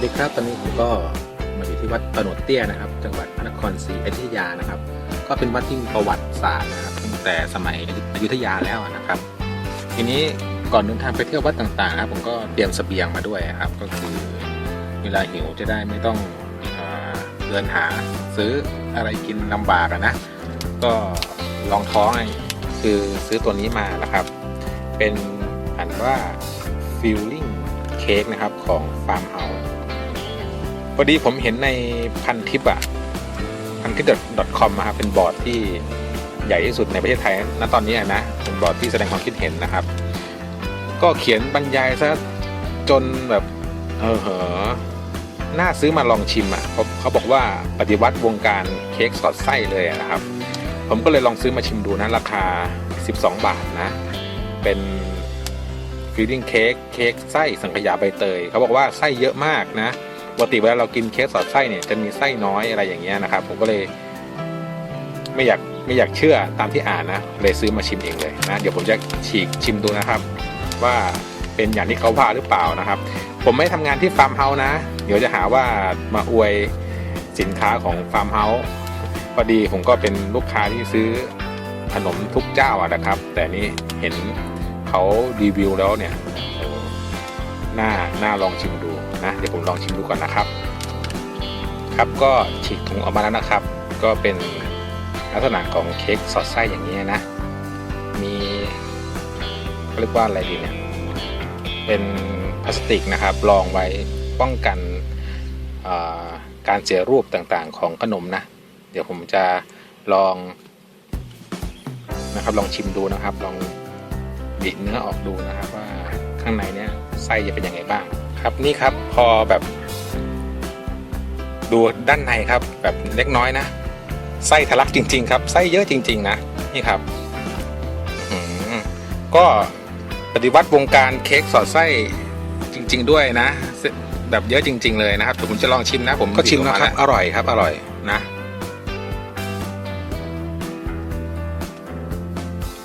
วัสดีครับตอนนี้ผมก็มาอยู่ที่วัดตะโนดเตี้ยนะครับ จังหวัดพระนครศรีอยุธยานะครับ ก็เป็นวัดที่มีประวัติศาสตร์นะครับตั้งแต่สมัยอยุธยาแล้วนะครับ ทีนี้ก่อนเดินทางไปเที่ยววัดต่างๆนะครับผมก็เตรียมสเสบียงมาด้วยครับ ก็คือเวลาหิวจะได้ไม่ต้องเดินหาซื้ออะไรกินลำบากนะ ก็ลองท้องไงคือซื้อตัวนี้มานะครับ เป็นอันว่า Feeling Cake นะครับของ Farm House พอดีผมเห็นในพันทิปอะพันทิป .com นะครับเป็นบอร์ดที่ใหญ่ที่สุดในประเทศไทยณตอนนี้นะเป็นบอร์ดที่แสดงความคิดเห็นนะครับ ก็เขียนบรรยายซะจนแบบเออเหอน่าซื้อมาลองชิมอะเขาเขาบอกว่าปฏิวัติวงการเค้กสอดไส้เลยนะครับ ผมก็เลยลองซื้อมาชิมดูนะราคา 12 บาทนะ เป็นฟิลลิ่งเค้กเค้กไส้สังขยาใบเตยเขาบอกว่าไส้เยอะมากนะ ปกติเวลาเรากินเค้กสอดไส้เนี่ยจะมีไส้น้อยอะไรอย่างเงี้ยนะครับ ผมก็เลย ไม่อยากไม่อยากเชื่อตามที่อ่านนะเลยซื้อมาชิมเองเลยนะเดี๋ยวผมจะฉีกชิมดูนะครับ ว่าเป็นอย่างที่เขาว่าหรือเปล่านะครับ ผมไม่ทำงานที่ฟาร์มเฮาส์นะ เดี๋ยวจะหาว่ามาอวยสินค้าของฟาร์มเฮาส์พอดีผมก็เป็นลูกค้าที่ซื้อขนมทุกเจ้าอะนะครับ แต่นี่เห็นเขารีวิวแล้วเนี่ย น่าน่าลองชิมดูนะเดี๋ยวผมลองชิมดูก่อนนะครับ ครับก็ฉีกถุงออกมาแล้วนะครับ ก็เป็นลักษณะของเค้กสอดไส้อย่างนี้นะ มีเรียกว่าอะไรดีเนี่ยเป็นพลาสติกนะครับรองไว้ป้องกันการเสียรูปต่างๆของขนมนะ เดี๋ยวผมจะลองนะครับลองชิมดูนะครับ ลองบิดเนื้อออกดูนะครับว่าข้างในเนี้ย ไส้จะเป็นยังไงบ้างครับนี่ครับพอแบบดูด้านในครับแบบเล็กน้อยนะไส้ทะลักจริง ๆ ครับไส้เยอะจริง ๆ นะนี่ครับอื้อหือก็ปฏิวัติวงการเค้กสอดไส้จริง ๆ ด้วยนะ แบบเยอะจริง ๆ เลยนะครับเดี๋ยวผมจะลองชิมนะ ผมก็ชิมนะครับอร่อยครับ อร่อยนะ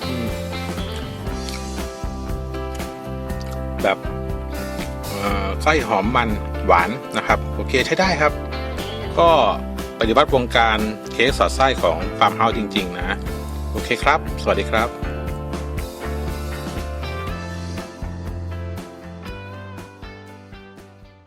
อืมแบบเอ่อ ไส้หอมมันหวานนะครับ โอเคใช้ได้ครับ ก็ปฏิบัติวงการเค้กสอดไส้ของฟาร์มเฮาส์จริง ๆ นะ โอเคครับ สวัสดีครับ